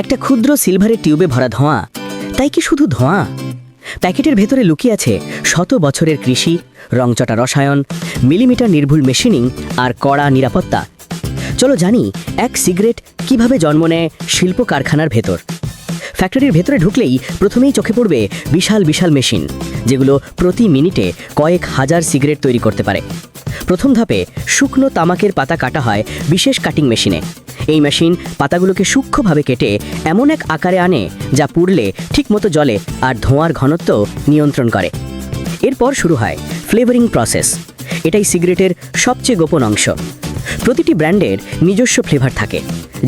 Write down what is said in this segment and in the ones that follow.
একটা ক্ষুদ্র সিলভারের টিউবে ভরা ধোঁয়া। তাই কি শুধু ধোঁয়া? প্যাকেটের ভেতরে লুকিয়ে আছে শত বছরের কৃষি, রংচটা রসায়ন, মিলিমিটার নির্ভুল মেশিনিং আর কড়া নিরাপত্তা। চলো জানি এক সিগারেট কীভাবে জন্ম নেয় শিল্প কারখানার ভেতর। ফ্যাক্টরির ভেতরে ঢুকলেই প্রথমেই চোখে পড়বে বিশাল বিশাল মেশিন, যেগুলো প্রতি মিনিটে কয়েক হাজার সিগারেট তৈরি করতে পারে। প্রথম ধাপে শুকনো তামাকের পাতা কাটা হয় বিশেষ কাটিং মেশিনে এই মেশিন পাতাগুলোকে সূক্ষ্মভাবে কেটে এমন এক আকারে আনে যা পুড়লে ঠিকমতো জলে আর ধোঁয়ার ঘনত্ব নিয়ন্ত্রণ করে। এরপর শুরু হয় ফ্লেভারিং প্রসেস। এটাই সিগারেটের সবচেয়ে গোপন অংশ। প্রতিটি ব্র্যান্ডের নিজস্ব ফ্লেভার থাকে,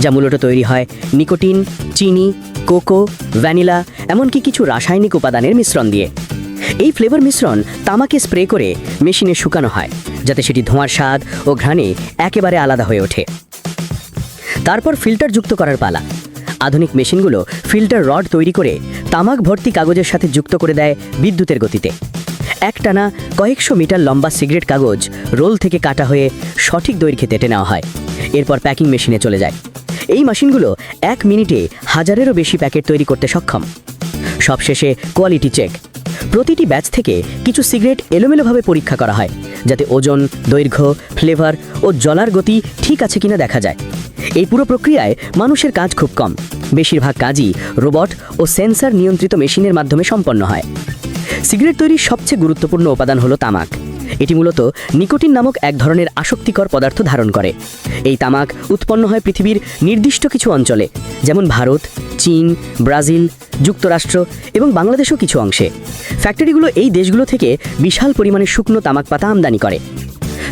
যা মূলত তৈরি হয় নিকোটিন, চিনি, কোকো, ভ্যানিলা, এমনকি কিছু রাসায়নিক উপাদানের মিশ্রণ দিয়ে। এই ফ্লেভার মিশ্রণ তামাকে স্প্রে করে মেশিনে শুকানো হয়, যাতে সেটি ধোঁয়ার স্বাদ ও ঘ্রাণে একেবারে আলাদা হয়ে ওঠে। তারপর ফিল্টার যুক্ত করার পালা। আধুনিক মেশিনগুলো ফিল্টার রড তৈরি করে তামাক ভর্তি কাগজের সাথে যুক্ত করে দেয় বিদ্যুতের গতিতে। একটানা কয়েকশো মিটার লম্বা সিগারেট কাগজ রোল থেকে কাটা হয়ে সঠিক দৈর্ঘ্যে তেটে নেওয়া হয়। এরপর প্যাকিং মেশিনে চলে যায়। এই মেশিনগুলো এক মিনিটে হাজারেরও বেশি প্যাকেট তৈরি করতে সক্ষম। সবশেষে কোয়ালিটি চেক। প্রতিটি ব্যাচ থেকে কিছু সিগারেট এলোমেলোভাবে পরীক্ষা করা হয়, যাতে ওজন, দৈর্ঘ্য, ফ্লেভার ও জলার গতি ঠিক আছে কিনা দেখা যায়। এই পুরো প্রক্রিয়ায় মানুষের কাজ খুব কম। বেশিরভাগ কাজই রোবট ও সেন্সর নিয়ন্ত্রিত মেশিনের মাধ্যমে সম্পন্ন হয়। সিগারেট তৈরির সবচেয়ে গুরুত্বপূর্ণ উপাদান হলো তামাক। এটি মূলত নিকোটিন নামক এক ধরনের আসক্তিকর পদার্থ ধারণ করে। এই তামাক উৎপন্ন হয় পৃথিবীর নির্দিষ্ট কিছু অঞ্চলে, যেমন ভারত, চীন, ব্রাজিল, যুক্তরাষ্ট্র এবং বাংলাদেশও কিছু অংশে। ফ্যাক্টরিগুলো এই দেশগুলো থেকে বিশাল পরিমাণে শুকনো তামাক পাতা আমদানি করে।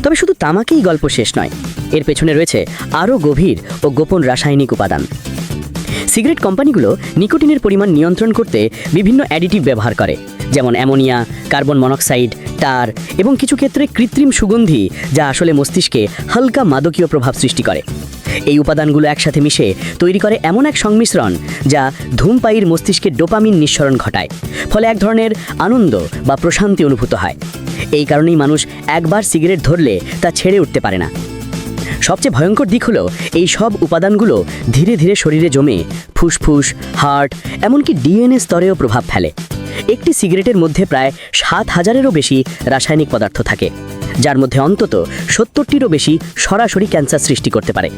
তবে শুধু তামাকেই গল্প শেষ নয়। এর পেছনে রয়েছে আরও গভীর ও গোপন রাসায়নিক উপাদান। সিগারেট কোম্পানিগুলো নিকোটিনের পরিমাণ নিয়ন্ত্রণ করতে বিভিন্ন অ্যাডিটিভ ব্যবহার করে, যেমন অ্যামোনিয়া, কার্বন মনোক্সাইড টার এবং কিছু ক্ষেত্রে কৃত্রিম সুগন্ধি, যা আসলে মস্তিষ্কে হালকা মাদকীয় প্রভাব সৃষ্টি করে। এই উপাদানগুলো একসাথে মিশে তৈরি করে এমন এক সংমিশ্রণ, যা ধূমপায়ীর মস্তিষ্কে ডোপামিন নিঃসরণ ঘটায়, ফলে এক ধরনের আনন্দ বা প্রশান্তি অনুভূত হয়। এই কারণেই মানুষ একবার সিগারেট ধরলে তা ছেড়ে উঠতে পারে না। সবচেয়ে ভয়ঙ্কর দিক হলো এই সব উপাদানগুলো ধীরে ধীরে শরীরে জমে ফুসফুস, হার্ট, এমনকি ডিএনএ স্তরেও প্রভাব ফেলে। একটি সিগারেটের মধ্যে প্রায় সাত হাজারেরও বেশি রাসায়নিক পদার্থ থাকে, যার মধ্যে অন্তত সত্তরটিরও বেশি সরাসরি ক্যান্সার সৃষ্টি করতে পারে।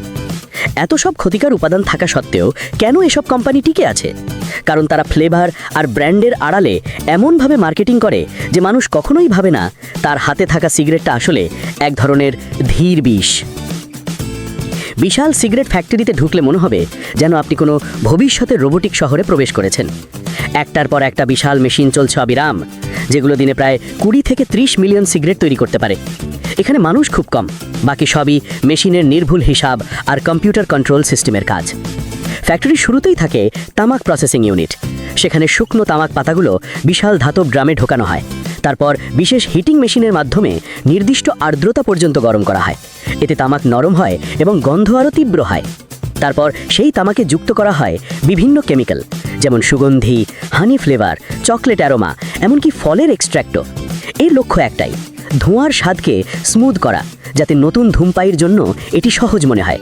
এত সব ক্ষতিকার উপাদান থাকা সত্ত্বেও কেন এসব কোম্পানি টিকে আছে? কারণ তারা ফ্লেভার আর ব্র্যান্ডের আড়ালে এমনভাবে মার্কেটিং করে যে মানুষ কখনোই ভাবে না তার হাতে থাকা সিগারেটটা আসলে এক ধরনের ধীর বিষ। বিশাল সিগারেট ফ্যাক্টরিতে ঢুকলে মনে হবে যেন আপনি কোনো ভবিষ্যতের রোবোটিক শহরে প্রবেশ করেছেন। একটার পর একটা বিশাল মেশিন চলছে অবিরাম, যেগুলো দিনে প্রায় কুড়ি থেকে ত্রিশ মিলিয়ন সিগারেট তৈরি করতে পারে। এখানে মানুষ খুব কম। বাকি সবই মেশিনের নির্ভুল হিসাব আর কম্পিউটার কন্ট্রোল সিস্টেমের কাজ। ফ্যাক্টরির শুরুতেই থাকে তামাক প্রসেসিং ইউনিট। সেখানে শুকনো তামাক পাতাগুলো বিশাল ধাতব ড্রামে ঢোকানো হয়। তারপর বিশেষ হিটিং মেশিনের মাধ্যমে নির্দিষ্ট আর্দ্রতা পর্যন্ত গরম করা হয়। এতে তামাক নরম হয় এবং গন্ধ আরও তীব্র হয়। তারপর সেই তামাকে যুক্ত করা হয় বিভিন্ন কেমিক্যাল, যেমন সুগন্ধি, হানি ফ্লেভার, চকলেট অ্যারোমা, এমনকি ফলের এক্সট্র্যাক্টও এর লক্ষ্য একটাই ধোঁয়ার স্বাদকে স্মুথ করা, যাতে নতুন ধূমপাইয়ের জন্য এটি সহজ মনে হয়।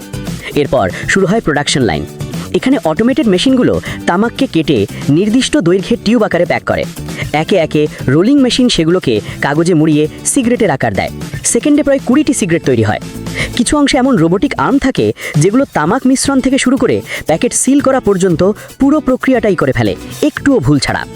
এরপর শুরু হয় প্রোডাকশন লাইন। এখানে অটোমেটেড মেশিনগুলো তামাককে কেটে নির্দিষ্ট দৈর্ঘ্যের টিউব আকারে প্যাক করে। একে একে রোলিং মেশিন সেগুলোকে কাগজে মুড়িয়ে সিগারেটের আকার দেয়। সেকেন্ডে প্রায় কুড়িটি সিগারেট তৈরি হয়। কিছু অংশে এমন রোবোটিক আর্ম থাকে, যেগুলো তামাক মিশ্রণ থেকে শুরু করে প্যাকেট সিল করা পর্যন্ত পুরো প্রক্রিয়াটাই করে ফেলে। একটুও ভুল ছাড়া।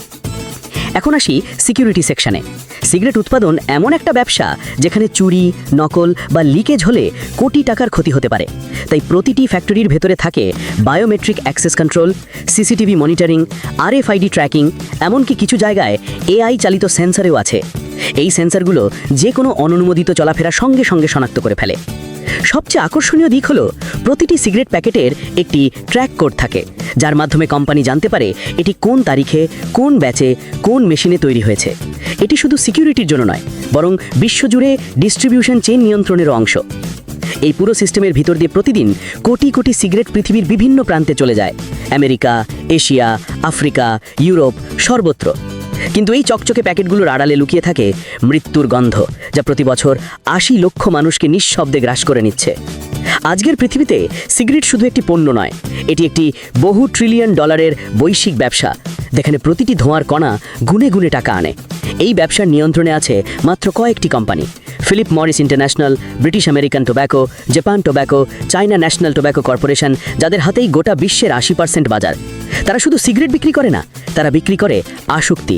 এখন আসি সিকিউরিটি সেকশনে সিগারেট উৎপাদন এমন একটা ব্যবসা যেখানে চুরি, নকল বা লিকেজ হলে কোটি টাকার ক্ষতি হতে পারে। তাই প্রতিটি ফ্যাক্টরির ভেতরে থাকে biometric access control CCTV monitoring আর আরএফআইডি ট্র্যাকিং এমনকি কিছু জায়গায় এআই চালিত সেন্সারেও আছে। এই সেন্সারগুলো যে কোনো অননুমোদিত চলাফেরা সঙ্গে সঙ্গে শনাক্ত করে ফেলে। সবচেয়ে আকর্ষণীয় দিক হল, প্রতিটি সিগারেট প্যাকেটের একটি ট্র্যাক কোড থাকে, যার মাধ্যমে কোম্পানি জানতে পারে এটি কোন তারিখে, কোন ব্যাচে, কোন মেশিনে তৈরি হয়েছে। এটি শুধু সিকিউরিটির জন্য নয়, বরং বিশ্বজুড়ে ডিস্ট্রিবিউশন চেইন নিয়ন্ত্রণেরও অংশ। এই পুরো সিস্টেমের ভিতর দিয়ে প্রতিদিন কোটি কোটি সিগারেট পৃথিবীর বিভিন্ন প্রান্তে চলে যায়। আমেরিকা, এশিয়া, আফ্রিকা, ইউরোপ, সর্বত্র। কিন্তু এই চকচকে প্যাকেটগুলোর আড়ালে লুকিয়ে থাকে মৃত্যুর গন্ধ, যা প্রতি বছর আশি লক্ষ মানুষকে নিঃশব্দে গ্রাস করে নিচ্ছে। আজকের পৃথিবীতে সিগারেট শুধু একটি পণ্য নয়, এটি একটি বহু ট্রিলিয়ন ডলারের বৈশ্বিক ব্যবসা, যেখানে প্রতিটি ধোঁয়ার কণা গুনে গুনে টাকা আনে। এই ব্যবসার নিয়ন্ত্রণে আছে মাত্র কয়েকটি company Philip Morris International, British American Tobacco, Japan Tobacco, China National Tobacco Corporation, যাদের হাতেই গোটা বিশ্বের আশি পার্সেন্ট বাজার। তারা শুধু সিগারেট বিক্রি করে না, তারা বিক্রি করে আসক্তি।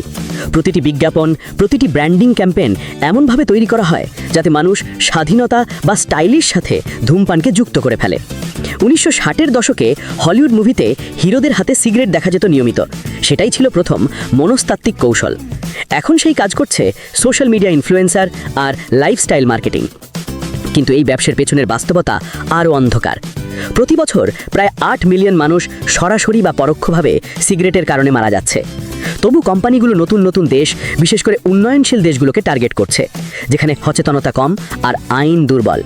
প্রতিটি বিজ্ঞাপন, প্রতিটি ব্র্যান্ডিং ক্যাম্পেন এমনভাবে তৈরি করা হয় যাতে মানুষ স্বাধীনতা বা স্টাইলিশ সাথে ধূমপানকে যুক্ত করে ফেলে। উনিশশো ষাটের দশকে হলিউড মুভিতে হিরোদের হাতে সিগারেট দেখা যেত নিয়মিত। সেটাই ছিল প্রথম মনস্তাত্ত্বিক কৌশল। এখন সেই কাজ করছে সোশ্যাল মিডিয়া ইনফ্লুয়েন্সার আর লাইফস্টাইল মার্কেটিং। কিন্তু এই ব্যবসার পেছনের বাস্তবতা আরও অন্ধকার। প্রতি বছর প্রায় আট মিলিয়ন মানুষ সরাসরি বা পরোক্ষভাবে সিগারেটের কারণে মারা যাচ্ছে। তবু কোম্পানিগুলো নতুন নতুন দেশ, বিশেষ করে উন্নয়নশীল দেশগুলোকে টার্গেট করছে, যেখানে সচেতনতা কম আর আইন দুর্বল।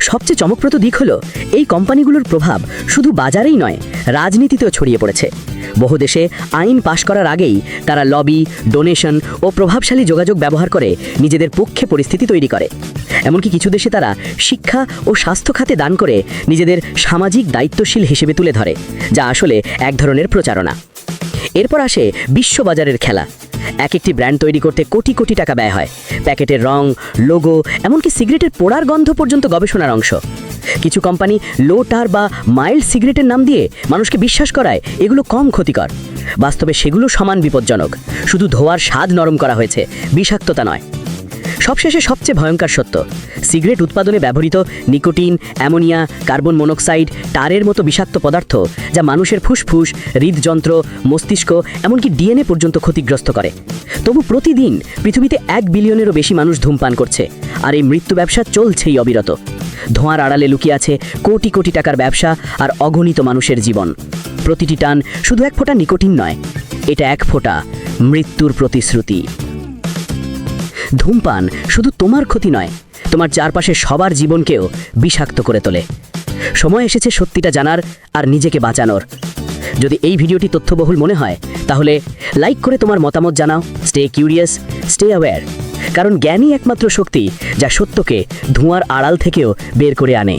সবচেয়ে চমকপ্রদ দিক হলো, এই কোম্পানিগুলোর প্রভাব শুধু বাজারেই নয়, রাজনীতিতেও ছড়িয়ে পড়েছে। বহু দেশে আইন পাশ করার আগেই তারা লবি, ডোনেশন ও প্রভাবশালী যোগাযোগ ব্যবহার করে নিজেদের পক্ষে পরিস্থিতি তৈরি করে। এমনকি কিছু দেশে তারা শিক্ষা ও স্বাস্থ্য খাতে দান করে নিজেদের সামাজিক দায়িত্বশীল হিসেবে তুলে ধরে, যা আসলে এক ধরনের প্রচারণা। এরপর আসে বিশ্ববাজারের খেলা। এক একটি ব্র্যান্ড তৈরি করতে কোটি কোটি টাকা ব্যয় হয়। প্যাকেটের রং লোগো এমনকি সিগারেটের পোড়ার গন্ধ পর্যন্ত গবেষণার অংশ। কিছু কোম্পানি লো টার বা মাইল্ড সিগারেটের নাম দিয়ে মানুষকে বিশ্বাস করায় এগুলো কম ক্ষতিকর। বাস্তবে সেগুলো সমান বিপজ্জনক। শুধু ধোয়ার স্বাদ নরম করা হয়েছে, বিষাক্ততা নয়। সবশেষে সবচেয়ে ভয়ঙ্কর সত্য, সিগারেট উৎপাদনে ব্যবহৃত নিকোটিন, অ্যামোনিয়া, কার্বন মনোক্সাইড, টারের মতো বিষাক্ত পদার্থ যা মানুষের ফুসফুস, হৃদযন্ত্র, মস্তিষ্ক, এমনকি ডিএনএ পর্যন্ত ক্ষতিগ্রস্ত করে। তবু প্রতিদিন পৃথিবীতে এক বিলিয়নেরও বেশি মানুষ ধূমপান করছে, আর এই মৃত্যু ব্যবসা চলছেই অবিরত। ধোঁয়ার আড়ালে লুকিয়ে আছে কোটি কোটি টাকার ব্যবসা আর অগণিত মানুষের জীবন। প্রতিটি টান শুধু এক ফোঁটা নিকোটিন নয়, এটা এক ফোঁটা মৃত্যুর প্রতিশ্রুতি। ধূমপান শুধু তোমার ক্ষতি নয়, তোমার চারপাশে সবার জীবনকেও বিষাক্ত করে তোলে। সময় এসেছে সত্যিটা জানার আর নিজেকে বাঁচানোর। যদি এই ভিডিওটি তথ্যবহুল মনে হয়, তাহলে লাইক করে তোমার মতামত জানাও স্টে কিউরিয়াস স্টে অ্যাওয়্যার কারণ জ্ঞানই একমাত্র শক্তি যা সত্যকে ধোঁয়ার আড়াল থেকেও বের করে আনে।